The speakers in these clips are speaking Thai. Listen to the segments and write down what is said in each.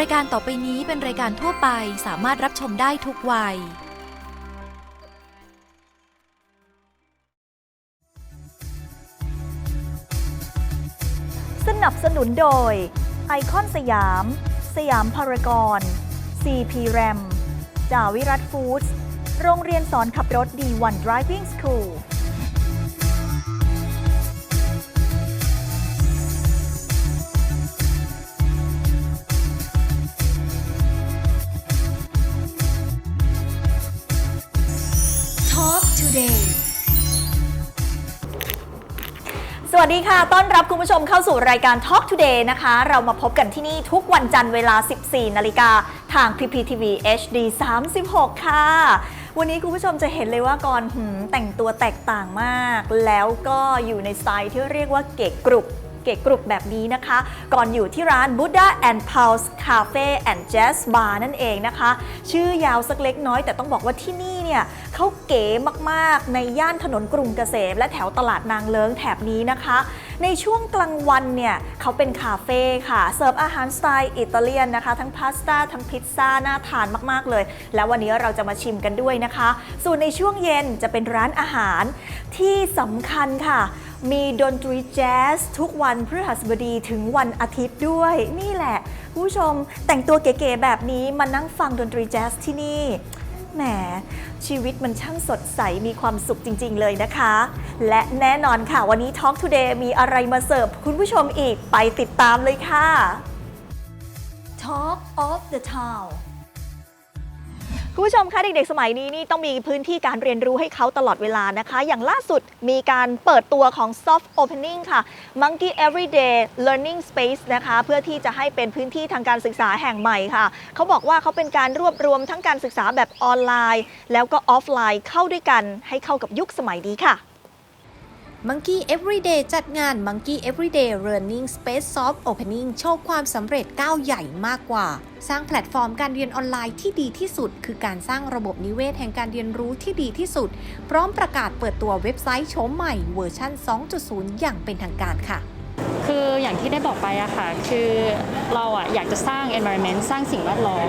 รายการต่อไปนี้เป็นรายการทั่วไปสามารถรับชมได้ทุกวัย สนับสนุนโดย ไอคอนสยาม สยามพารากอน CP RAM จาวิรัตฟู้ดส์โรงเรียนสอนขับรถดีวัน Driving School วัสดีค่ะ ต้อนรับคุณผู้ชมเข้าสู่รายการ Talk Today นะคะ เรามาพบกันที่นี่ทุกวันจันทร์เวลา 14 นาฬิกา ทาง PPTV HD 36 ค่ะ วันนี้คุณผู้ชมจะเห็นเลยว่าก่อนหืมแต่งตัวแตกต่างมาก แล้วก็อยู่ในสไตล์ที่เรียกว่าเก๋กรุบ เก๋กรุบแบบนี้นะคะ ก่อนอยู่ที่ร้าน Buddha and Pulse Cafe and Jazz Bar นั่นเองนะคะ ชื่อยาวสักเล็กน้อย แต่ต้องบอกว่าที่นี่เนี่ยเขาเก๋มากๆในย่านถนนกรุงเกษมและแถวตลาดนางเลิงแถบนี้นะคะ ในช่วงกลางวันเนี่ยเขาเป็นคาเฟ่ค่ะ เสิร์ฟอาหารสไตล์อิตาเลียนนะคะ ทั้งพาสต้าทั้งพิซซ่าน่าทานมากๆเลย แล้ววันนี้เราจะมาชิมกันด้วยนะคะ ส่วนในช่วงเย็นจะเป็นร้านอาหารที่สำคัญค่ะ มีดนตรีแจ๊สทุกวันพฤหัสบดีถึงวันอาทิตย์ด้วย นี่แหละผู้ชมแต่งตัวเก๋ๆแบบนี้มานั่งฟังดนตรีแจ๊สที่นี่แหมชีวิตมันช่างสดใสมีความสุขจริง ๆ เลยนะคะ และแน่นอนค่ะวันนี้ Talk Today มีอะไรมาเสิร์ฟคุณผู้ชมอีกไปติดตามเลยค่ะ Talk of the Town คุณผู้ชมคะเด็กๆสมัยนี้นี่ต้องมีพื้นที่การเรียนรู้ให้เขาตลอดเวลานะคะ อย่างล่าสุดมีการเปิดตัวของ Soft Opening ค่ะ Monkey Everyday Learning Space นะคะ เพื่อที่จะให้เป็นพื้นที่ทางการศึกษาแห่งใหม่ค่ะ เขาบอกว่าเขาเป็นการรวบรวมทั้งการศึกษาแบบออนไลน์ แล้วก็ออฟไลน์เข้าด้วยกันให้เข้ากับยุคสมัยนี้ค่ะ Monkey Everyday จัดงาน Monkey Everyday Learning Space Soft Opening โชว์ความสำเร็จก้าวใหญ่มากกว่า สร้างแพลตฟอร์มการเรียนออนไลน์ที่ดีที่สุด คือการสร้างระบบนิเวศแห่งการเรียนรู้ที่ดีที่สุด พร้อมประกาศเปิดตัวเว็บไซต์โฉมใหม่เวอร์ชัน2.0 อย่างเป็นทางการค่ะ คืออย่างที่ได้บอกไปอะค่ะ คือเราอะอยากจะสร้าง environment สร้างสิ่งแวดล้อม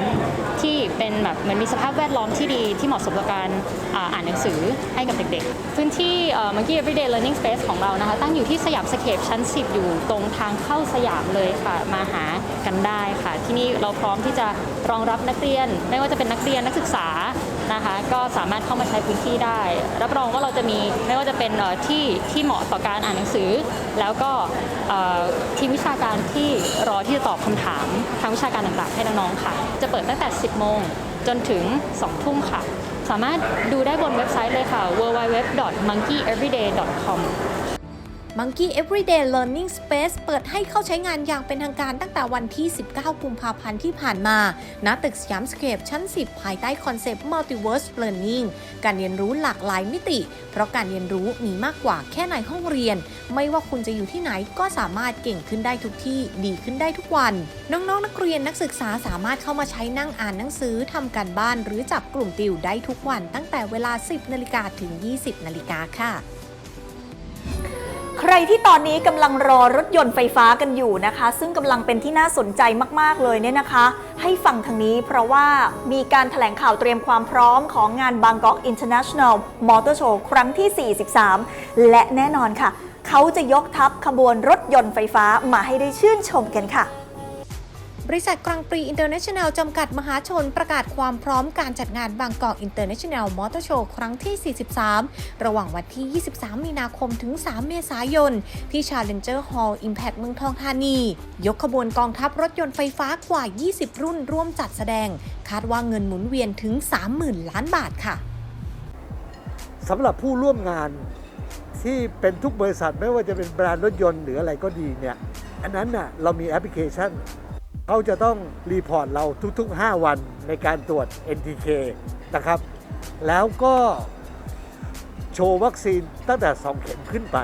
ที่เป็นแบบเหมันมีสภาพแวดล้อมที่ดีที่เหมาะสมกับการอ่านหนังสือให้กับเด็กๆ พื้นที่เอ่อ Monkey Everyday Learning Space ของเรานะคะ ตั้งอยู่ที่สยามสเคปชั้น 10 อยู่ตรงทางเข้าสยามเลยค่ะ มาหากันได้ค่ะ ที่นี่เราพร้อมที่จะรองรับนักเรียน ไม่ว่าจะเป็นนักเรียนนักศึกษา นะคะ ก็สามารถเข้ามาใช้พื้นที่ได้ รับรองว่าเราจะมีไม่ว่าจะเป็นที่ที่เหมาะต่อการอ่านหนังสือ แล้วก็ทีมวิชาการที่รอที่จะตอบคำถามทางวิชาการต่างๆ ให้น้องๆค่ะ จะเปิดตั้งแต่ 10 โมงจนถึง 2 ทุ่มค่ะ สามารถดูได้บนเว็บไซต์เลยค่ะ www.monkeyeveryday.com Monkey Everyday Learning Space เปิดให้เข้าใช้งานอย่างเป็นทางการตั้งแต่วันที่ 19 กุมภาพันธ์ที่ผ่านมา ณ ตึกสยามสเคปชั้น 10 ภายใต้คอนเซปต์ Multiverse Learning การเรียนรู้หลากหลายมิติ เพราะการเรียนรู้มีมากกว่าแค่ในห้องเรียน ไม่ว่าคุณจะอยู่ที่ไหนก็สามารถเก่งขึ้นได้ทุกที่ ดีขึ้นได้ทุกวัน น้องๆนนักเรียนนักศึกษาสามารถเข้ามาใช้นั่งอ่านหนังสือทำการบ้าน หรือจับกลุ่มติวได้ทุกวัน ตั้งแต่เวลา 10 นาฬิกาถึง 20 นาฬิกาค่ะ รที่ตอนนี้กำลังรอรถยนต์ไฟฟ้ากันอยู่นะคะ ซึ่งกำลังเป็นที่น่าสนใจมากๆเลยเนี่ยนะคะ ให้ฟังทางนี้เพราะว่ามีการแถลงข่าวเตรียมความพร้อมของงาน Bangkok International Motor Show ครั้งที่ 43 และแน่นอนค่ะ เขาจะยกทัพขบวนรถยนต์ไฟฟ้ามาให้ได้ชื่นชมกันค่ะ บริษัทกรังปรีอินเตอร์เนชั่นแนลจำกัดมหาชนประกาศความพร้อมการจัดงานบางกอกอินเตอร์เนชั่นแนลมอเตอร์โชว์ครั้งที่ 43 ระหว่างวันที่ 23 มีนาคมถึง 3 เมษายน ที่ Challenger Hall Impact เมืองทองธานี ยกขบวนกองทัพรถยนต์ไฟฟ้ากว่า 20 รุ่นร่วมจัดแสดง คาดว่าเงินหมุนเวียนถึง 30,000 ล้านบาทค่ะสำหรับผู้ร่วมงานที่เป็นทุกบริษัทไม่ว่าจะเป็นแบรนด์รถยนต์หรืออะไรก็ดีเนี่ยอันนั้นน่ะเรามีแอปพลิเคชัน เขาจะต้องรีพอร์ตเราทุกๆ 5 วันในการตรวจ NTK นะครับ แล้วก็โชว์วัคซีนตั้งแต่ 2 เข็มขึ้นไป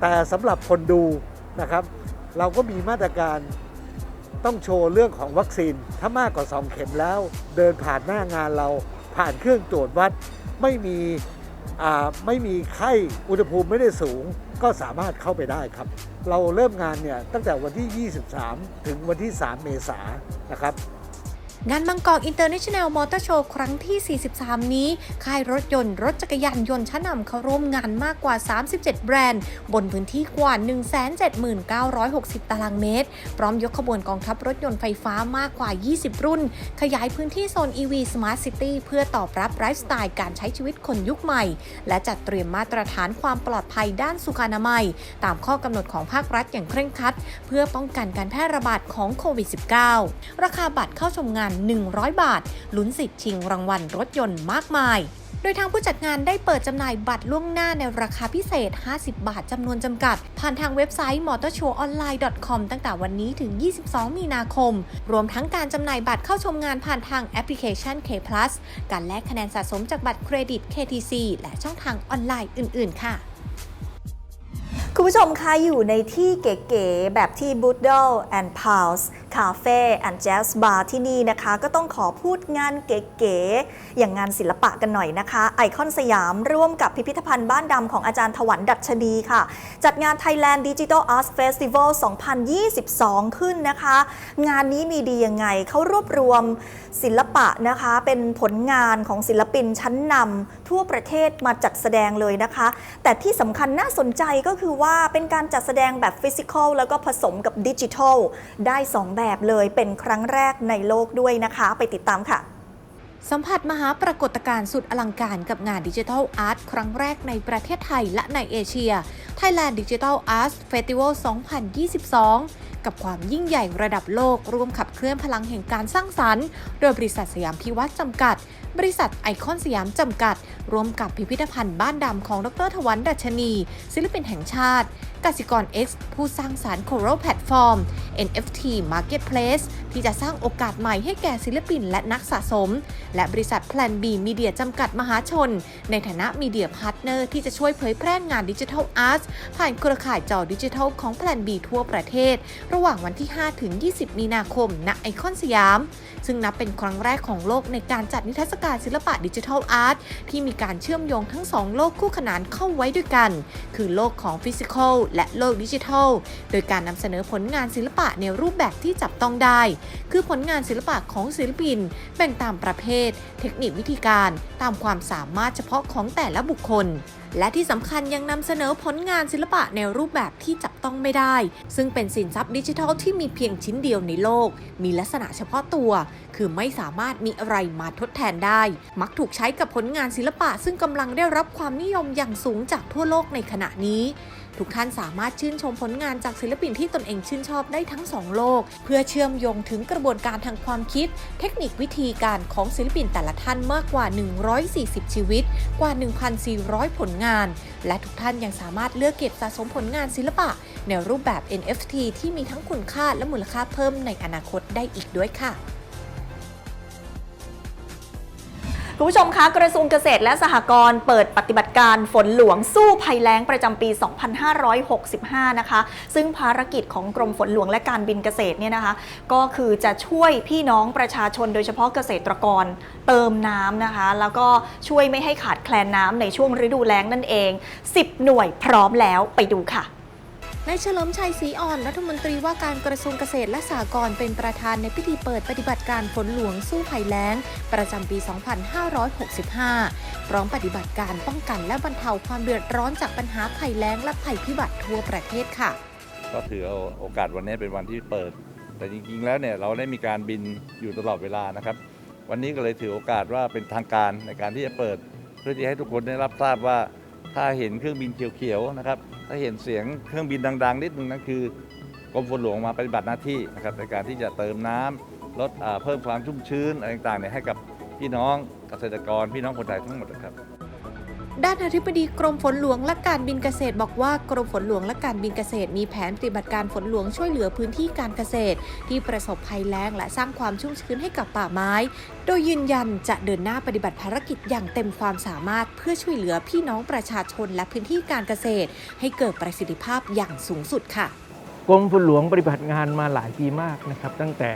แต่สำหรับคนดูนะครับ เราก็มีมาตรการต้องโชว์เรื่องของวัคซีน ถ้ามากกว่า 2 เข็มแล้ว เดินผ่านหน้างานเราผ่านเครื่องตรวจวัดไม่มีไม่มีไข้อุณหภูมิไม่ได้สูง ก็สามารถเข้าไปได้ครับ เราเริ่มงานเนี่ยตั้งแต่วันที่ 23 ถึงวันที่ 3 เมษายนนะครับ งานบางกอกอินเตอร์เนชั่นแนลมอเตอร์โชว์ครั้งที่ 43 นี้ ค่ายรถยนต์รถจักรยานยนต์ชั้นนำเข้าร่วมงานมากกว่า 37 แบรนด์ บนพื้นที่กว่า 179,60 ตารางเมตร พร้อมยกขบวนกองทัพรถยนต์ไฟฟ้ามากกว่า 20 รุ่น ขยายพื้นที่โซน EV Smart City เพื่อตอบรับไลฟ์สไตล์การใช้ชีวิตคนยุคใหม่ และจัดเตรียมมาตรฐานความปลอดภัยด้านสุขอนามัย ตามข้อกำหนดของภาครัฐอย่างเคร่งครัด เพื่อป้องกันการแพร่ระบาดของโควิด -19 ราคาบัตรเข้าชมงาน100 บาท ลุ้นสิทธิ์ชิงรางวัลรถยนต์มากมาย โดยทางผู้จัดงานได้เปิดจำหน่ายบัตรล่วงหน้าในราคาพิเศษ 50 บาทจำนวนจำกัด ผ่านทางเว็บไซต์ motorshowonline.com ตั้งแต่วันนี้ถึง 22 มีนาคม รวมทั้งการจำหน่ายบัตรเข้าชมงานผ่านทางแอปพลิเคชัน K Plus การแลกคะแนนสะสมจากบัตรเครดิต KTC และช่องทางออนไลน์อื่น ๆ ค่ะคุณผู้ชมคะอยู่ในที่เก๋ๆแบบที่ Boodle and Pals Cafe and Jazz Bar ที่นี่นะคะ ก็ต้องขอพูดงานเก๋ๆอย่างงานศิลปะกันหน่อยนะคะ ไอคอนสยามร่วมกับพิพิธภัณฑ์บ้านดำของอาจารย์ถวันดัชนีค่ะ จัดงาน Thailand Digital Arts Festival 2022 ขึ้นนะคะ งานนี้มีดียังไงเขารวบรวมศิลปะนะคะ เป็นผลงานของศิลปินชั้นนำทั่วประเทศมาจัดแสดงเลยนะคะ แต่ที่สำคัญน่าสนใจก็คือว่าเป็นการจัดแสดงแบบฟิสิกอลแล้วก็ผสมกับดิจิทัลได้ 2 แบบแอบเลยเป็นครั้งแรกในโลกด้วยนะคะ ไปติดตามค่ะสัมผัสมหาปรากฏการณ์สุดอลังการกับงานดิจิทัลอาร์ตครั้งแรกในประเทศไทยและในเอเชีย Thailand Digital Arts Festival 2022 กับความยิ่งใหญ่ระดับโลก ร่วมขับเคลื่อนพลังแห่งการสร้างสรรค์ โดยบริษัทสยามพิวัตรจำกัด บริษัทไอคอนสยามจำกัด ร่วมกับพิพิธภัณฑ์บ้านดำของดรทวันดัชนี ศิลปินแห่งชาติ กสิกร X ผู้สร้างสารรค์ Coral Platform NFT Marketplace ที่จะสร้างโอกาสใหม่ให้แก่ศิลปินและนักสะสม และบริษัท Plan B Media จำกัดมหาชน ในฐานะมีเดียพาร์ทเนอร์ที่จะช่วยเผยแพร่งานดิจิทัลอาร์ตผ่านเครือข่ายจอดิจิทัลของ Plan B ทั่วประเทศ ระหว่างวันที่ 5 ถึง 20 มีนาคม ณไอคอนสยาม ซึ่งนับเป็นครั้งแรกของโลกในการจัดนิทรรศการศิลปะดิจิทัลอาร์ตที่มีการเชื่อมโยงทั้งสองโลกคู่ขนานเข้าไว้ด้วยกัน คือโลกของฟิสิกอลและโลกดิจิทัล โดยการนำเสนอผลงานศิลปะในรูปแบบที่จับต้องได้ คือผลงานศิลปะของศิลปินแบ่งตามประเภท เทคนิควิธีการตามความสามารถเฉพาะของแต่ละบุคคล และที่สำคัญยังนำเสนอผลงานศิลปะในรูปแบบที่จับต้องไม่ได้ ซึ่งเป็นสินทรัพย์ดิจิทัลที่มีเพียงชิ้นเดียวในโลก มีลักษณะเฉพาะตัว คือไม่สามารถมีอะไรมาทดแทนได้ มักถูกใช้กับผลงานศิลปะ ซึ่งกำลังได้รับความนิยมอย่างสูงจากทั่วโลกในขณะนี้ ทุกท่านสามารถชื่นชมผลงานจากศิลปินที่ตนเองชื่นชอบได้ทั้งสองโลก เพื่อเชื่อมโยงถึงกระบวนการทางความคิด เทคนิควิธีการของศิลปินแต่ละท่านมากกว่า 140 ชีวิต กว่า 1,400 ผลงาน และทุกท่านยังสามารถเลือกเก็บสะสมผลงานศิลปะ ในรูปแบบ NFT ที่มีทั้งคุณค่าและมูลค่าเพิ่มในอนาคตได้อีกด้วยค่ะ คุณผู้ชมคะกระทรวงเกษตรและสหกรณ์เปิดปฏิบัติการฝนหลวงสู้ภัยแล้งประจำปี 2565 นะคะ ซึ่งภารกิจของกรมฝนหลวงและการบินเกษตรเนี่ยนะคะ ก็คือจะช่วยพี่น้องประชาชนโดยเฉพาะเกษตรกรเติมน้ำนะคะ แล้วก็ช่วยไม่ให้ขาดแคลนน้ำในช่วงฤดูแล้งนั่นเอง 10 หน่วยพร้อมแล้วไปดูค่ะ นายเฉลิมชัยศรีอ่อนรัฐมนตรีว่าการกระทรวงเกษตรและสหกรณ์เป็นประธานในพิธีเปิดปฏิบัติการฝนหลวงสู้ภัยแล้ง ประจำปี 2565 พร้อมปฏิบัติการป้องกันและบรรเทาความเดือดร้อนจากปัญหาภัยแล้งและภัยพิบัติทั่วประเทศค่ะ ก็ถือเอาโอกาสวันนี้เป็นวันที่เปิด แต่จริงๆ แล้วเนี่ยเราได้มีการบินอยู่ตลอดเวลานะครับ วันนี้ก็เลยถือโอกาสว่าเป็นทางการในการที่จะเปิด เพื่อที่ให้ทุกคนได้รับทราบว่า ถ้าเห็นเครื่องบินเขียวๆนะครับ ถ้าเห็นเสียงเครื่องบินดัง ๆ นิดนึงนั่นคือกรมฝนหลวงมาปฏิบัติหน้าที่นะครับในการที่จะเติมน้ำลดเพิ่มความชุ่มชื้นอะไรต่างๆเนี่ยให้กับพี่น้องเกษตรกรพี่น้องคนไทยทั้งหมดนะครับ ด้านอธิบดีกรมฝนหลวงและการบินเกษตร บอกว่ากรมฝนหลวงและการบินเกษตร มีแผนปฏิบัติการฝนหลวงช่วยเหลือพื้นที่การเกษตร ที่ประสบภัยแล้งและสร้างความชุ่มชื้นให้กับป่าไม้ โดยยืนยันจะเดินหน้าปฏิบัติภารกิจอย่างเต็มความสามารถ เพื่อช่วยเหลือพี่น้องประชาชนและพื้นที่การเกษตร ให้เกิดประสิทธิภาพอย่างสูงสุดค่ะ กรมฝนหลวงปฏิบัติงานมาหลายปีมากนะครับตั้งแต่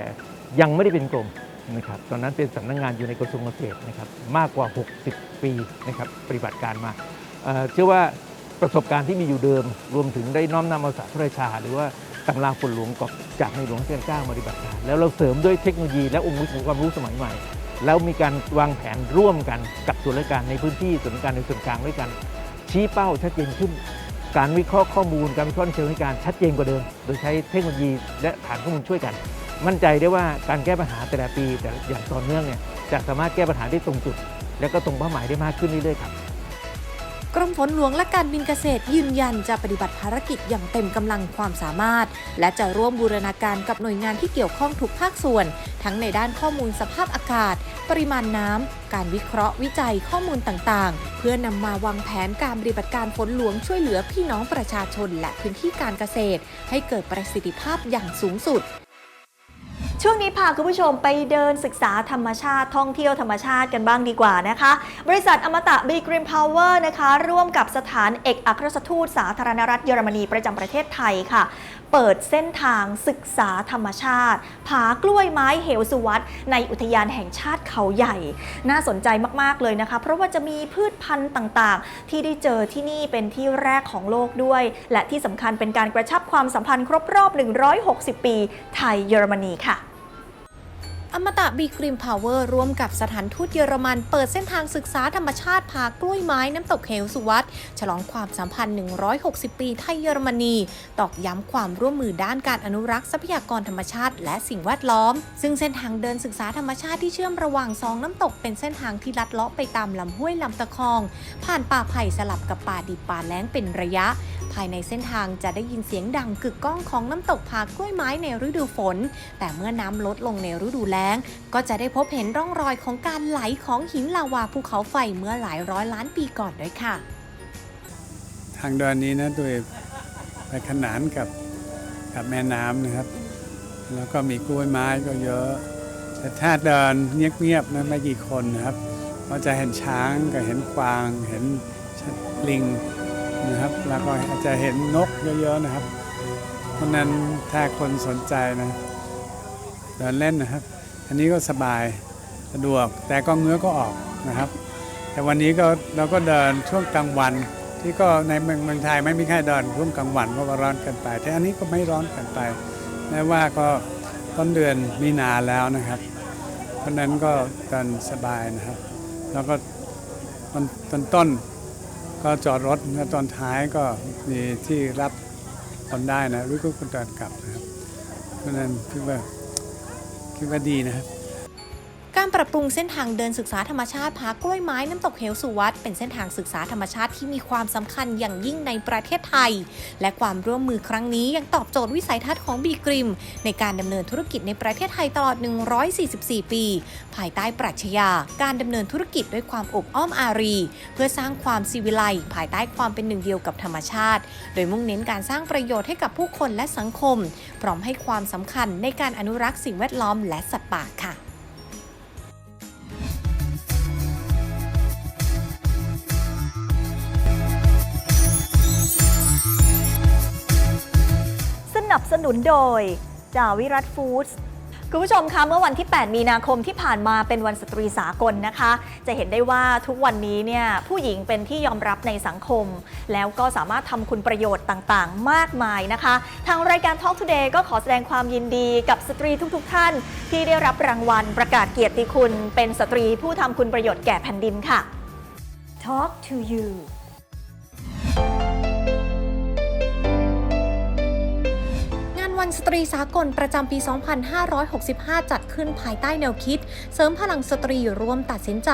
ยังไม่ได้เป็นกรม นะครับตอนนั้นเป็นสำนักงานอยู่ในกระทรวงเกษตรนะครับมากกว่า 60 ปีนะครับปฏิบัติการมาเอ่อเชื่อว่าประสบการณ์ที่มีอยู่เดิม รวมถึงได้น้อมนำเอาสารพระราชา หรือว่าตำราฝนหลวงกอบจากในหลวงรัชกาลที่เก้ามาปฏิบัติการแล้วเราเสริมด้วยเทคโนโลยีและองค์ความรู้สมัยใหม่ แล้วมีการวางแผนร่วมกันกับส่วนราชการในพื้นที่ส่วนราชการในส่วนกลางด้วยกัน ชี้เป้าชัดเจนขึ้น การวิเคราะห์ข้อมูล การวิเคราะห์ในเชิงวิชาการชัดเจนกว่าเดิม โดยใช้เทคโนโลยีและฐานข้อมูลช่วยกัน มั่นใจได้ว่าการแก้ปัญหาแต่ละปีแต่อย่างต่อเนื่องเนี่ยจะสามารถแก้ปัญหาได้ตรงจุด และก็ตรงเป้าหมายได้มากขึ้นเรื่อยๆครับกรมฝนหลวงและการบินเกษตรยืนยันจะปฏิบัติภารกิจอย่างเต็มกำลังความสามารถ และจะร่วมบูรณาการกับหน่วยงานที่เกี่ยวข้องทุกภาคส่วน ทั้งในด้านข้อมูลสภาพอากาศ ปริมาณน้ำ การวิเคราะห์วิจัยข้อมูลต่างๆ เพื่อนำมาวางแผนการปฏิบัติการฝนหลวงช่วยเหลือพี่น้องประชาชนและพื้นที่การเกษตร ให้เกิดประสิทธิภาพอย่างสูงสุด ช่วงนี้พาคุณผู้ชมไปเดินศึกษาธรรมชาติท่องเที่ยวธรรมชาติกันบ้างดีกว่านะคะ บริษัทอมตะบีกรีนพาวเวอร์นะคะ ร่วมกับสถานเอกอัครราชทูตสาธารณรัฐเยอรมนีประจำประเทศไทยค่ะ เปิดเส้นทางศึกษาธรรมชาติ ผากล้วยไม้เหวสุวัตในอุทยานแห่งชาติเขาใหญ่ น่าสนใจมาก ๆ เลยนะคะ เพราะว่าจะมีพืชพันธุ์ต่างๆ ที่ได้เจอที่นี่เป็นที่แรกของโลกด้วย และที่สำคัญเป็นการกระชับความสัมพันธ์ครบรอบ 160 ปี ไทยเยอรมนีค่ะ อมตะบีกริมพาวเวอร์ร่วมกับสถานทูตเยอรมัน เปิดเส้นทางศึกษาธรรมชาติผากล้วยไม้น้ำตกเหวสุวัตฉลองความสัมพันธ์ 160 ปีไทยเยอรมนี ตอกย้ำความร่วมมือด้านการอนุรักษ์ทรัพยากรธรรมชาติ และสิ่งแวดล้อม ซึ่งเส้นทางเดินศึกษาธรรมชาติที่เชื่อมระหว่างสองน้ำตกเป็นเส้นทางที่ลัดเลาะไปตามลำห้วยลำตะคอง ผ่านป่าไผ่สลับกับป่าดิบป่าแล้งเป็นระยะ ภายในเส้นทางจะได้ยินเสียงดังกึกก้องของน้ำตกผากล้วยไม้ในฤดูฝน แต่เมื่อน้ำลดลงในฤดูแล้งก็จะได้พบเห็นร่องรอยของการไหลของหินลาวาภูเขาไฟเมื่อหลายร้อยล้านปีก่อนด้วยค่ะ ทางเดินนี้นะโดยไปขนานกับกับแม่น้ำนะครับ แล้วก็มีกล้วยไม้ก็เยอะ แต่ถ้าเดินเงียบๆนะไม่กี่คนนะครับ ก็จะเห็นช้างก็เห็นกวาง เห็นลิงนะครับ แล้วก็อาจจะเห็นนกเยอะๆนะครับ เพราะนั้นถ้าคนสนใจนะเดินเล่นนะครับ อันนี้ก็สบายสะดวกแต่ก็เงื้อก็ออกนะครับ แต่วันนี้ก็เราก็เดินช่วงกลางวัน ที่ก็ในเมืองเมืองไทยไม่มีใครเดินช่วงกลางวันเพราะว่าร้อนเกินไป แต่อันนี้ก็ไม่ร้อนเกินไปแม้ว่าก็ต้นเดือนมีนาแล้วนะครับ เพราะนั้นก็เดินสบายนะครับ แล้วก็ตอนตอนต้นก็จอดรถแล้วตอนท้ายก็มีที่รับคนได้นะหรือก็คนเดินกลับนะครับเพราะฉะนั้นคิดว่า คิดว่าดีนะครับ การปรับปรุงเส้นทางเดินศึกษาธรรมชาติผากล้วยไม้น้ำตกเหวสุวัตเป็นเส้นทางศึกษาธรรมชาติที่มีความสำคัญอย่างยิ่งในประเทศไทย และความร่วมมือครั้งนี้ยังตอบโจทย์วิสัยทัศน์ของบีกริม ในการดำเนินธุรกิจในประเทศไทยตลอด 144 ปี ภายใต้ปรัชญาการดำเนินธุรกิจด้วยความอบอ้อมอารี เพื่อสร้างความซีวิไลภายใต้ความเป็นหนึ่งเดียวกับธรรมชาติ โดยมุ่งเน้นการสร้างประโยชน์ให้กับผู้คนและสังคม พร้อมให้ความสำคัญในการอนุรักษ์สิ่งแวดล้อมและสัตว์ป่าค่ะ นับสนุนโดยจาวิรัตฟู้ดส์คุณผู้ชมคะเมื่อวันที่ 8 มีนาคมที่ผ่านมาเป็นวันสตรีสากลนะคะ จะเห็นได้ว่าทุกวันนี้เนี่ยผู้หญิงเป็นที่ยอมรับในสังคม แล้วก็สามารถทำคุณประโยชน์ต่างๆ มากมายนะคะ ทางรายการ Talk Today ก็ขอแสดงความยินดีกับสตรีทุกๆท่าน ที่ได้รับรางวัลประกาศเกียรติคุณ เป็นสตรีผู้ทำคุณประโยชน์แก่แผ่นดินค่ะ Talk to you วันสตรีสากลประจำปี 2565 จัดขึ้นภายใต้แนวคิด เสริมพลังสตรีร่วมตัดสินใจ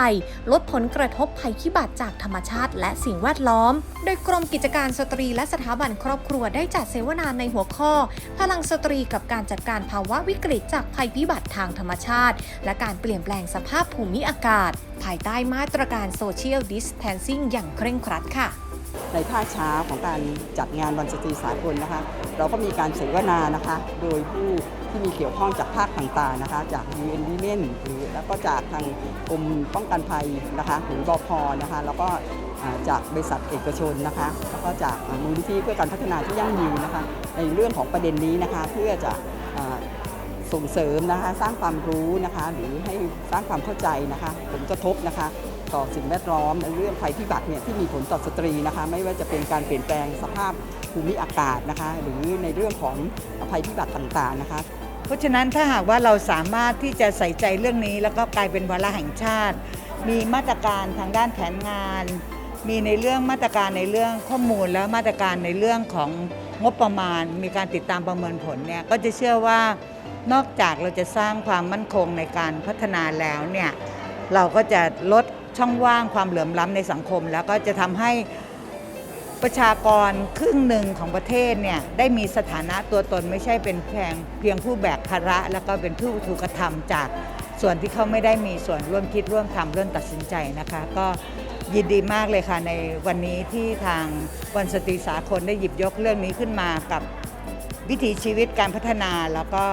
ลดผลกระทบภัยพิบัติจากธรรมชาติและสิ่งแวดล้อม โดยกรมกิจการสตรีและสถาบันครอบครัวได้จัดเสวนาในหัวข้อ พลังสตรีกับการจัดการภาวะวิกฤตจากภัยพิบัติทางธรรมชาติ และการเปลี่ยนแปลงสภาพภูมิอากาศ ภายใต้มาตรการโซเชียลดิสแทนซิ่งอย่างเคร่งครัดค่ะ ในภาคเช้าของการจัดงานวันสตรีสากลนะคะ เราก็มีการเสวนานะคะ โดยผู้ที่มีเกี่ยวข้องจากภาคต่างๆนะคะ จาก UN Women หรือแล้วก็จากทางกรมป้องกันภัยนะคะหรือบพนะคะ แล้วก็จากบริษัทเอกชนนะคะ แล้วก็จากมูลนิธิเพื่อการพัฒนาที่ยั่งยืนนะคะ ในเรื่องของประเด็นนี้นะคะ เพื่อจะส่งเสริมนะคะ สร้างความรู้นะคะ หรือให้สร้างความเข้าใจนะคะ ผลกระทบนะคะ ต่อสิ่งแวดล้อมในเรื่องภัยพิบัติเนี่ยที่มีผลต่อสตรีนะคะ ไม่ว่าจะเป็นการเปลี่ยนแปลงสภาพภูมิอากาศนะคะ หรือในเรื่องของภัยพิบัติต่างๆนะคะ เพราะฉะนั้นถ้าหากว่าเราสามารถที่จะใส่ใจเรื่องนี้ แล้วก็กลายเป็นวาระแห่งชาติ มีมาตรการทางด้านแผนงาน มีในเรื่องมาตรการในเรื่องข้อมูลและมาตรการในเรื่องของงบประมาณ มีการติดตามประเมินผลเนี่ยก็จะเชื่อว่านอกจากเราจะสร้างความมั่นคงในการพัฒนาแล้วเนี่ยเราก็จะลด ช่องว่างความเหลื่อมล้ำในสังคม แล้วก็จะทำให้ประชากรครึ่งหนึ่งของประเทศเนี่ยได้มีสถานะตัวตนไม่ใช่เป็นเพียงเพียงผู้แบกภาระ แล้วก็เป็นผู้ถูกกระทำจากส่วนที่เขาไม่ได้มีส่วนร่วมคิดร่วมทำร่วมตัดสินใจนะคะ ก็ยินดีมากเลยค่ะในวันนี้ที่ทางวันสตรีสากลได้หยิบยกเรื่องนี้ขึ้นมากับวิถีชีวิตการพัฒนาแล้วก็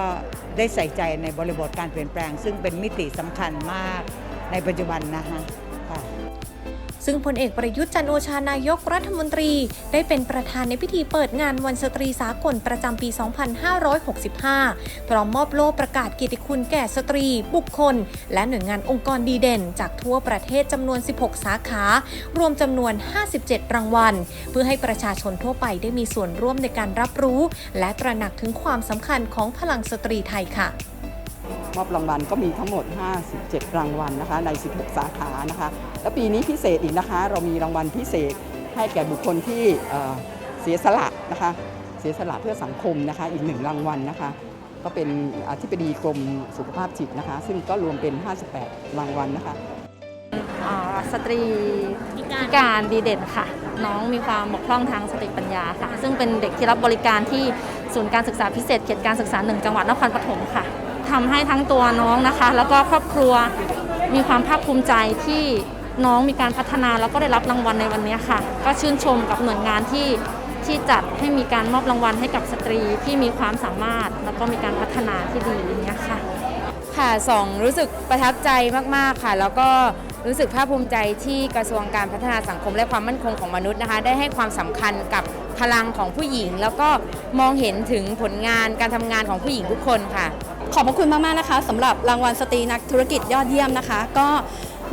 ได้ใส่ใจในบริบทการเปลี่ยนแปลง ซึ่งเป็นมิติสำคัญมากในปัจจุบันนะคะ ซึ่งพลเอกประยุทธ์จันโอชานายกรัฐมนตรี ได้เป็นประธานในพิธีเปิดงานวันสตรีสากลประจำปี 2565 พร้อมมอบโล่ประกาศเกียรติคุณแก่สตรี บุคคล และหน่วยงานองค์กรดีเด่น จากทั่วประเทศจำนวน 16 สาขา รวมจำนวน 57 รางวัล เพื่อให้ประชาชนทั่วไปได้มีส่วนร่วมในการรับรู้ และตระหนักถึงความสำคัญของพลังสตรีไทยค่ะมอบรางวัลก็มีทั้งหมด 57 รางวัลนะคะ ใน 16 สาขา นะคะ แล้วปีนี้พิเศษอีกนะคะ เรามีรางวัลพิเศษให้แก่บุคคลที่เสียสละนะคะเสียสละเพื่อสังคมนะคะอีกหนึ่งรางวัลนะคะ ก็เป็นอธิบดีกรมสุขภาพจิตนะคะ ซึ่งก็รวมเป็น 58 รางวัลนะคะสตรีพิการดีเด่นค่ะ น้องมีความบกพร่องทางสติปัญญาค่ะ ซึ่งเป็นเด็กที่รับบริการที่ศูนย์การศึกษาพิเศษเขตการศึกษาหนึ่งจังหวัดนครปฐมค่ะทำให้ทั้งตัวน้องนะคะ แล้วก็ครอบครัวมีความภาคภูมิใจที่ น้องมีการพัฒนาแล้วก็ได้รับรางวัลในวันนี้ค่ะ ก็ชื่นชมกับหน่วยงานที่ที่จัดให้มีการมอบรางวัลให้กับสตรีที่มีความสามารถ แล้วก็มีการพัฒนาที่ดีอย่างเงี้ยค่ะ ค่ะสองรู้สึกประทับใจมากๆค่ะ แล้วก็รู้สึกภาคภูมิใจที่กระทรวงการพัฒนาสังคมและความมั่นคงของมนุษย์นะคะ ได้ให้ความสำคัญกับพลังของผู้หญิง แล้วก็มองเห็นถึงผลงานการทำงานของผู้หญิงทุกคนค่ะ ขอบพระคุณมากๆนะคะสำหรับรางวัลสตรีนักธุรกิจยอดเยี่ยมนะคะ ก็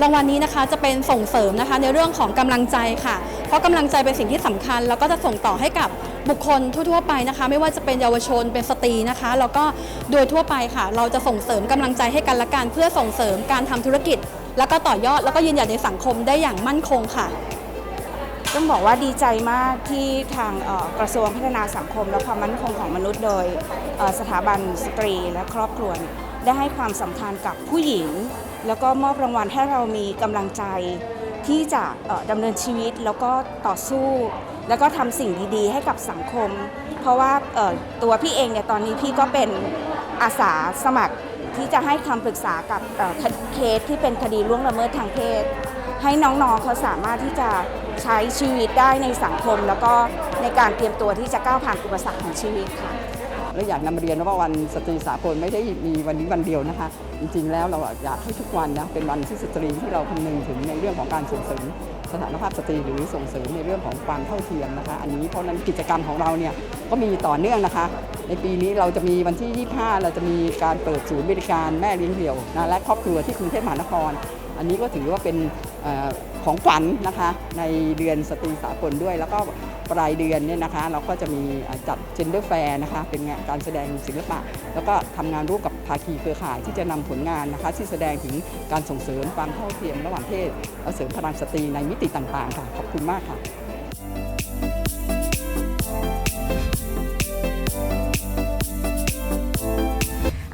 รางวัลนี้นะคะจะเป็นส่งเสริมนะคะในเรื่องของกำลังใจค่ะ เพราะกำลังใจเป็นสิ่งที่สำคัญ แล้วก็จะส่งต่อให้กับบุคคลทั่วๆไปนะคะ ไม่ว่าจะเป็นเยาวชนเป็นสตรีนะคะ แล้วก็โดยทั่วไปค่ะ เราจะส่งเสริมกำลังใจให้กันและกันเพื่อส่งเสริมการทำธุรกิจ แล้วก็ต่อยอดแล้วก็ยืนหยัดในสังคมได้อย่างมั่นคงค่ะต้องบอกว่าดีใจมากที่ทางกระทรวงพัฒนาสังคม และความมั่นคงของมนุษย์โดยสถาบันสตรีและครอบครัวเนี่ย ได้ให้ความสำคัญกับผู้หญิง แล้วก็มอบรางวัลให้เรามีกำลังใจที่จะดำเนินชีวิตแล้วก็ต่อสู้ แล้วก็ทำสิ่งดีๆ ให้กับสังคม เพราะว่าตัวพี่เองเนี่ยตอนนี้พี่ก็เป็นอาสาสมัครที่จะให้คำปรึกษากับเเคสที่เป็นคดีล่วงละเมิดทางเพศ ให้น้องๆเขาสามารถที่จะใช้ชีวิตได้ในสังคม แล้วก็ในการเตรียมตัวที่จะก้าวผ่านอุปสรรคของชีวิตค่ะ และอยากนำเรียนว่าวันสตรีสากลไม่ได้มีวันนี้วันเดียวนะคะ จริงๆแล้วเราอยากให้ทุกวันนะเป็นวันที่สตรีที่เราคำนึงถึงในเรื่องของการส่งเสริมสถานภาพสตรีหรือส่งเสริมในเรื่องของความเท่าเทียมนะคะ อันนี้เพราะฉะนั้นกิจกรรมของเราเนี่ยก็มีต่อเนื่องนะคะ ในปีนี้เราจะมีวันที่ 25 เราจะมีการเปิดศูนย์บริการแม่เลี้ยงเดี่ยวนะและครอบครัวที่กรุงเทพมหานคร อันนี้ก็ถือว่าเป็น เอ่อของฝันนะคะในเดือนสตรีสากลด้วย แล้วก็ปลายเดือนเนี่ยนะคะ เราก็จะมีจัดเจัด gender fair นะคะเป็นงานการแสดงศิลปะ แล้วก็ทำงานร่วมกับภาคีเครือข่ายที่จะนำผลงานนะคะ ที่แสดงถึงการส่งเสริมความเท่าเทียมระหว่างเพศและเสริมพลังสตรีในมิติต่างๆค่ะขอบคุณมากค่ะ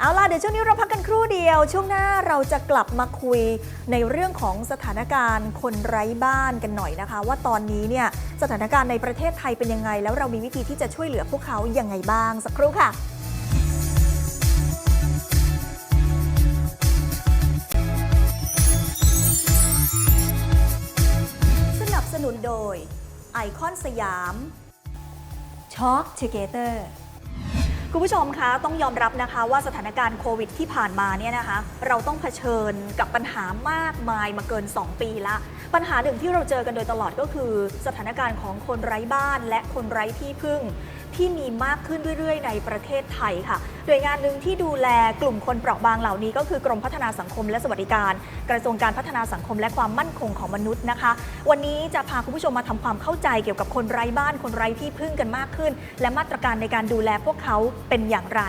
เอาล่ะ เดี๋ยวช่วงนี้เราพักกันครู่เดียว ช่วงหน้าเราจะกลับมาคุยในเรื่องของสถานการณ์คนไร้บ้านกันหน่อยนะคะ ว่าตอนนี้เนี่ยสถานการณ์ในประเทศไทยเป็นยังไง แล้วเรามีวิธีที่จะช่วยเหลือพวกเขายังไงบ้างสักครู่ค่ะสนับสนุนโดยไอคอนสยาม Talk Together คุณผู้ชมคะต้องยอมรับนะคะว่าสถานการณ์โควิดที่ผ่านมาเนี่ยนะคะ เราต้องเผชิญกับปัญหามากมายมาเกิน 2 ปีละ ปัญหาหนึ่งที่เราเจอกันโดยตลอดก็คือ สถานการณ์ของคนไร้บ้านและคนไร้ที่พึ่ง ที่มีมากขึ้นเรื่อยๆ ในประเทศไทยค่ะหน่วยงานหนึ่งที่ดูแลกลุ่มคนเปราะบางเหล่านี้ ก็คือกรมพัฒนาสังคมและสวัสดิการ กระทรวงการพัฒนาสังคมและความมั่นคงของมนุษย์นะคะ วันนี้จะพาคุณผู้ชมมาทำความเข้าใจเกี่ยวกับคนไร้บ้านคนไร้ที่พึ่งกันมากขึ้น และมาตรการในการดูแลพวกเขาเป็นอย่างไร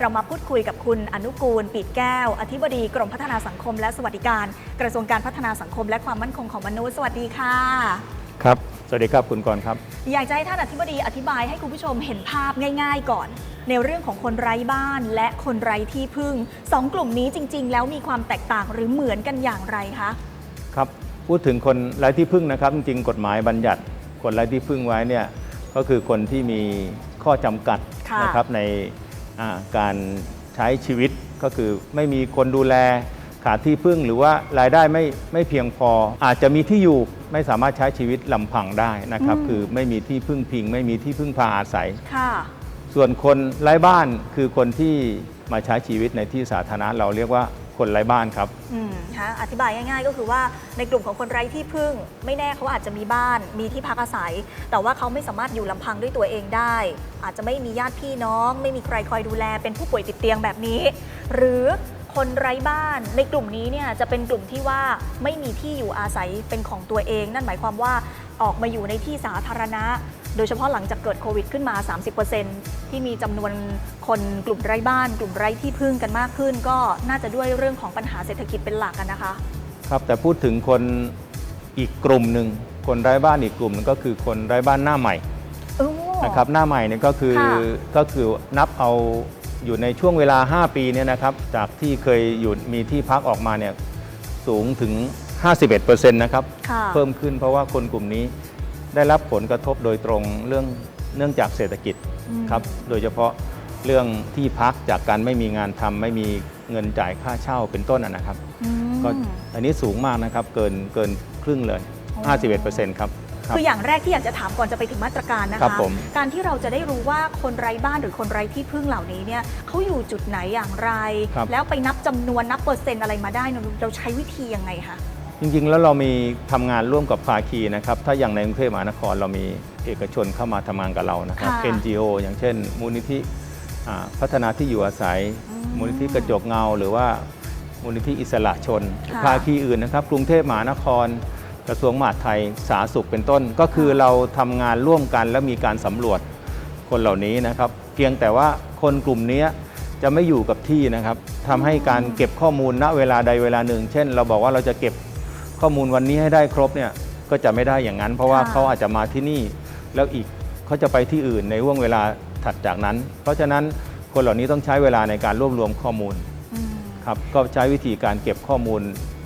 เรามาพูดคุยกับคุณอนุกูล ปีดแก้ว อธิบดีกรมพัฒนาสังคม และสวัสดิการ กระทรวงการพัฒนาสังคม และความมั่นคงของมนุษย์ สวัสดีค่ะ ครับ สวัสดีครับคุณกรณ์ครับ อยากจะให้ท่านอธิบดีอธิบายให้คุณผู้ชมเห็นภาพง่าย ๆ ก่อน ในเรื่องของคนไร้บ้านและคนไร้ที่พึ่งสองกลุ่มนี้จริง ๆ แล้วมีความแตกต่างหรือเหมือนกันอย่างไรคะครับพูดถึงคนไร้ที่พึ่งนะครับ จริงๆ กฎหมายบัญญัติคนไร้ที่พึ่งไว้เนี่ยก็คือคนที่มีข้อจำกัดค่ะนะครับในอ่าการใช้ชีวิตก็คือไม่มีคนดูแล ขาดที่พึ่งหรือว่ารายได้ไม่ไม่เพียงพอ อาจจะมีที่อยู่ไม่สามารถใช้ชีวิตลำพังได้นะครับอืมคือไม่มีที่พึ่งพิง ไม่มีที่พึ่งพาอาศัย ค่ะ ส่วนคนไร้บ้านคือคนที่มาใช้ชีวิตในที่สาธารณะเราเรียกว่าคนไร้บ้านครับ อืมคะอธิบายง่ายๆ ก็คือว่าในกลุ่มของคนไร้ที่พึ่ง ไม่แน่เขาอาจจะมีบ้าน มีที่พักอาศัย แต่ว่าเขาไม่สามารถอยู่ลำพังด้วยตัวเองได้ อาจจะไม่มีญาติพี่น้อง ไม่มีใครคอยดูแล เป็นผู้ป่วยติดเตียงแบบนี้ หรือ คนไร้บ้าน ในกลุ่มนี้เนี่ยจะเป็นกลุ่มที่ว่าไม่มีที่อยู่อาศัยเป็นของตัวเอง นั่นหมายความว่าออกมาอยู่ในที่สาธารณะ โดยเฉพาะหลังจากเกิดโควิดขึ้นมา 30%ที่มีจำนวนคนกลุ่มไร้บ้าน กลุ่มไร้ที่พึ่งกันมากขึ้น ก็น่าจะด้วยเรื่องของปัญหาเศรษฐกิจเป็นหลักกันนะคะ ครับแต่พูดถึงคนอีกกลุ่มหนึ่งคนไร้บ้านอีกกลุ่มหนึงก็คือคนไร้บ้านหน้าใหม่โอ้นะครับหน้าใหม่เนี่ยก็คือค่ะก็คือนับเอา อยู่ในช่วงเวลา 5 ปีเนี่ยนะครับจากที่เคยอยู่มีที่พักออกมาเนี่ยสูงถึง 51%นะครับค่ะเพิ่มขึ้นเพราะว่าคนกลุ่มนี้ได้รับผลกระทบโดยตรงเรื่องเนื่องจากเศรษฐกิจอืม ครับโดยเฉพาะเรื่องที่พักจากการไม่มีงานทำไม่มีเงินจ่ายค่าเช่าเป็นต้นนะนะครับ อืม ก็อันนี้สูงมากนะครับ เกินเกินครึ่งเลยอ๋อ51%ครับ ครับคืออย่างแรกที่อยากจะถามก่อนจะไปถึงมาตรการนะครัคะบผม การที่เราจะได้รู้ว่าคนไร้บ้านหรือคนไร้ที่พึ่งเหล่านี้เนี่ยเขาอยู่จุดไหนอย่างไร ครับ แล้วไปนับจำนวนนับเปอร์เซ็นต์อะไรมาได้เนี่ยเราใช้วิธียังไงคะ จริงๆ แล้วเรามีทำงานร่วมกับภาคีนะครับ ถ้าอย่างในกรุงเทพมหานครเรามีเอกชนเข้ามาทำงานกับเรานะครับ ค่ะ NGO อย่างเช่น มูลนิธิอ่าพัฒนาที่อยู่อาศัยมูลนิธิกระจกเงา หรือว่ามูลนิธิอิสระชน ค่ะ ภาคีอื่นนะครับ กรุงเทพมหานคร กระทรวงมหาดไทยสาธารณสุขเป็นต้น ก็คือเราทำงานร่วมกันและมีการสำรวจคนเหล่านี้นะครับ เพียงแต่ว่าคนกลุ่มนี้จะไม่อยู่กับที่นะครับทำให้การเก็บข้อมูลณเวลาใดเวลาหนึ่ง เช่น เราบอกว่าเราจะเก็บข้อมูลวันนี้ให้ได้ครบเนี่ยก็จะไม่ได้อย่างนั้น เพราะว่าค่ะเขาอาจจะมาที่นี่ แล้วอีกเขาจะไปที่อื่นในห่วงเวลาถัดจากนั้น เพราะฉะนั้นคนเหล่านี้ต้องใช้เวลาในการรวบรวมข้อมูลอืมครับก็ใช้วิธีการเก็บข้อมูล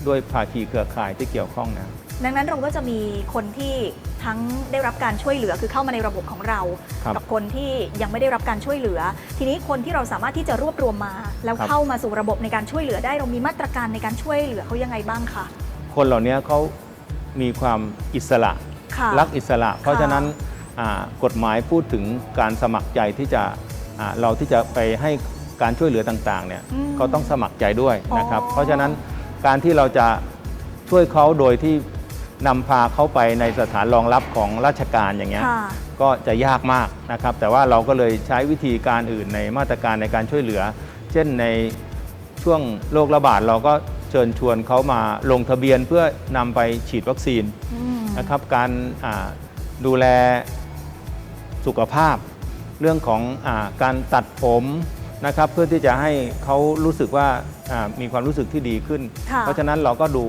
ด้วยภาคีเครือข่ายที่เกี่ยวข้องนะ ดังนั้นเราก็จะมีคนที่ทั้งได้รับการช่วยเหลือคือเข้ามาในระบบของเรา ครับกับคนที่ยังไม่ได้รับการช่วยเหลือ ทีนี้คนที่เราสามารถที่จะรวบรวมมา แล้วครับ เข้ามาสู่ระบบในการช่วยเหลือได้เรามีมาตรการในการช่วยเหลือเขายังไงบ้างคะคนเหล่านี้เขามีความอิสระ ค่ะ รักอิสระ เพราะฉะนั้นอ่ากฎหมายพูดถึงการสมัครใจที่จะอ่าเราที่จะไปให้การช่วยเหลือต่างๆเนี่ยอืมเขาต้องสมัครใจด้วยนะครับ อ๋อ เพราะฉะนั้นการที่เราจะช่วยเขาโดยที่ นำพาเขาไปในสถานรองรับของราชการอย่างเงี้ยค่ะ ก็จะยากมากนะครับ แต่ว่าเราก็เลยใช้วิธีการอื่นในมาตรการในการช่วยเหลือ เช่นในช่วงโรคระบาดเราก็เชิญชวนเขามาลงทะเบียนเพื่อนำไปฉีดวัคซีน อืม นะครับการอ่าดูแลสุขภาพ เรื่องของอาการตัดผมนะครับเพื่อที่จะให้เขารู้สึกว่าอ่ามีความรู้สึกที่ดีขึ้น ค่ะ เพราะฉะนั้นเราก็ดู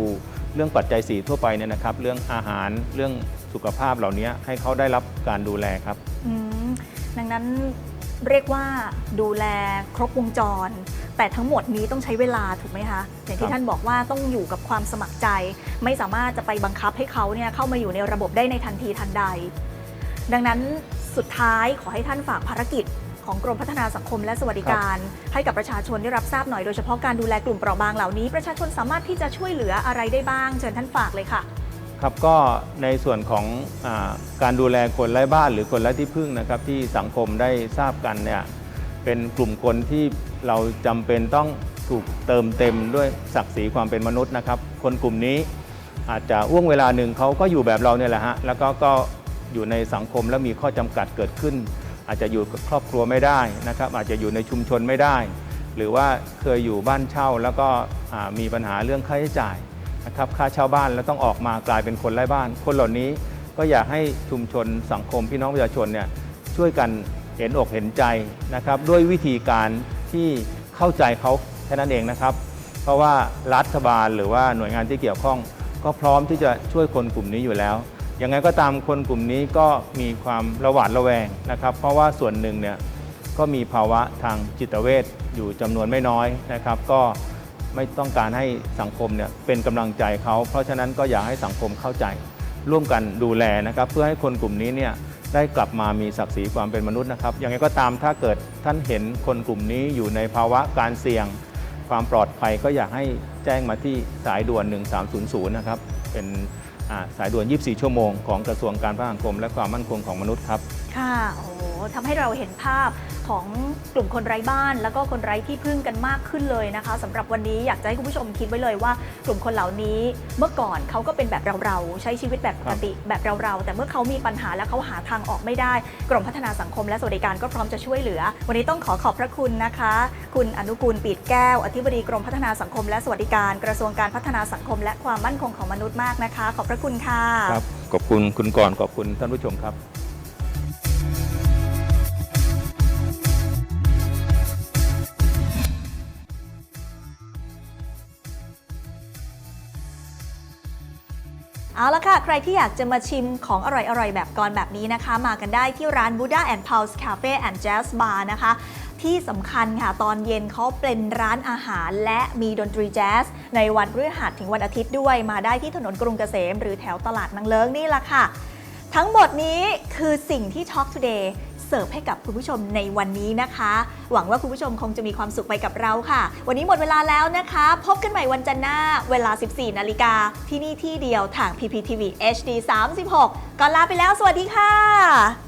เรื่องปัจจัยสีทั่วไปเนี่ยนะครับ เรื่องอาหารเรื่องสุขภาพเหล่านี้ให้เขาได้รับการดูแลครับอืมดังนั้นเรียกว่าดูแลครบวงจร แต่ทั้งหมดนี้ต้องใช้เวลาถูกไหมคะอย่างที่ท่านบอกว่าต้องอยู่กับความสมัครใจ ไม่สามารถจะไปบังคับให้เขาเนี่ยเข้ามาอยู่ในระบบได้ในทันทีทันใด ดังนั้นสุดท้ายขอให้ท่านฝากภารกิจ ของกรมพัฒนาสังคมและสวัสดิการ ให้กับประชาชนได้รับทราบหน่อยโดยเฉพาะการดูแลกลุ่มเปราะบางเหล่านี้ ประชาชนสามารถที่จะช่วยเหลืออะไรได้บ้าง เชิญท่านฝากเลยค่ะ ครับก็ในส่วนของอาการดูแลคนไร้บ้านหรือคนไร้ที่พึ่งนะครับ ที่สังคมได้ทราบกันเนี่ยเป็นกลุ่มคนที่เราจำเป็นต้องถูกเติมเต็มด้วยศักดิ์ศรีความเป็นมนุษย์นะครับ คนกลุ่มนี้อาจจะว่วงเวลาหนึ่งเขาก็อยู่แบบเราเนี่ยแหละฮะแล้วก็ก็อยู่ในสังคมแล้วมีข้อจำกัดเกิดขึ้น อาจจะอยู่กับครอบครัวไม่ได้นะครับอาจจะอยู่ในชุมชนไม่ได้ หรือว่าเคยอยู่บ้านเช่าแล้วก็มีปัญหาเรื่องค่าใช้จ่ายนะครับค่าเช่าบ้านแล้วต้องออกมากลายเป็นคนไร้บ้าน คนเหล่านี้ก็อยากให้ชุมชนสังคมพี่น้องประชาชนเนี่ยช่วยกันเห็นอกเห็นใจนะครับด้วยวิธีการที่เข้าใจเขาแค่นั้นเองนะครับ เพราะว่ารัฐบาลหรือว่าหน่วยงานที่เกี่ยวข้อง ก็พร้อมที่จะช่วยคนกลุ่มนี้อยู่แล้ว ยังไงก็ตามคนกลุ่มนี้ก็มีความระหวาดระแวงนะครับ เพราะว่าส่วนหนึ่งเนี่ยก็มีภาวะทางจิตเวชอยู่จำนวนไม่น้อยนะครับ ก็ไม่ต้องการให้สังคมเนี่ยเป็นกำลังใจเขา เพราะฉะนั้นก็อยากให้สังคมเข้าใจ ร่วมกันดูแลนะครับ เพื่อให้คนกลุ่มนี้เนี่ยได้กลับมามีศักดิ์ศรีความเป็นมนุษย์นะครับยังไงก็ตามถ้าเกิดท่านเห็นคนกลุ่มนี้อยู่ในภาวะการเสี่ยง ความปลอดภัยก็อยากให้แจ้งมาที่สายด่วน 1300 นะครับ เป็น สายด่วน 24 ชั่วโมงของกระทรวงการพัฒนาสังคมและความมั่นคงของมนุษย์ครับ ค่ะโอ้ ทำให้เราเห็นภาพของกลุ่มคนไร้บ้าน แล้วก็คนไร้ที่พึ่งกันมากขึ้นเลยนะคะสำหรับวันนี้อยากจะให้คุณผู้ชมคิดไว้เลยว่า กลุ่มคนเหล่านี้เมื่อก่อนเขาก็เป็นแบบเราๆใช้ชีวิตแบบปกติแบบเราๆแต่เมื่อเขามีปัญหาแล้วเขาหาทางออกไม่ได้ กรมพัฒนาสังคมและสวัสดิการก็พร้อมจะช่วยเหลือ วันนี้ต้องขอขอบพระคุณนะคะ คุณอนุกูลปีดแก้ว อธิบดีกรมพัฒนาสังคม และสวัสดิการ กระทรวงการพัฒนาสังคม และความมั่นคงของมนุษย์มากนะคะ ขอบพระคุณค่ะครับขอบคุณคุณกรณ์ขอบคุณท่านผู้ชมครับ เอาละค่ะ ใครที่อยากจะมาชิมของอร่อยๆ แบบกรแบบนี้นะคะ มากันได้ที่ร้าน Buddha and Pulse Cafe and Jazz Bar นะคะ ที่สำคัญค่ะ ตอนเย็นเขาเป็นร้านอาหารและมีดนตรีแจ๊ส ในวันพฤหัสถึงวันอาทิตย์ด้วย มาได้ที่ถนนกรุงเกษม หรือแถวตลาดนางเลิ้งนี่แหละค่ะ ทั้งหมดนี้คือสิ่งที่ Talk Today เสิร์ฟให้กับคุณผู้ชมในวันนี้นะคะ หวังว่าคุณผู้ชมคงจะมีความสุขไปกับเราค่ะ วันนี้หมดเวลาแล้วนะคะ พบกันใหม่วันจันทร์หน้าเวลา 14 นาฬิกา ที่นี่ที่เดียวทาง PPTV HD 36ก่อนลาไปแล้ว สวัสดีค่ะ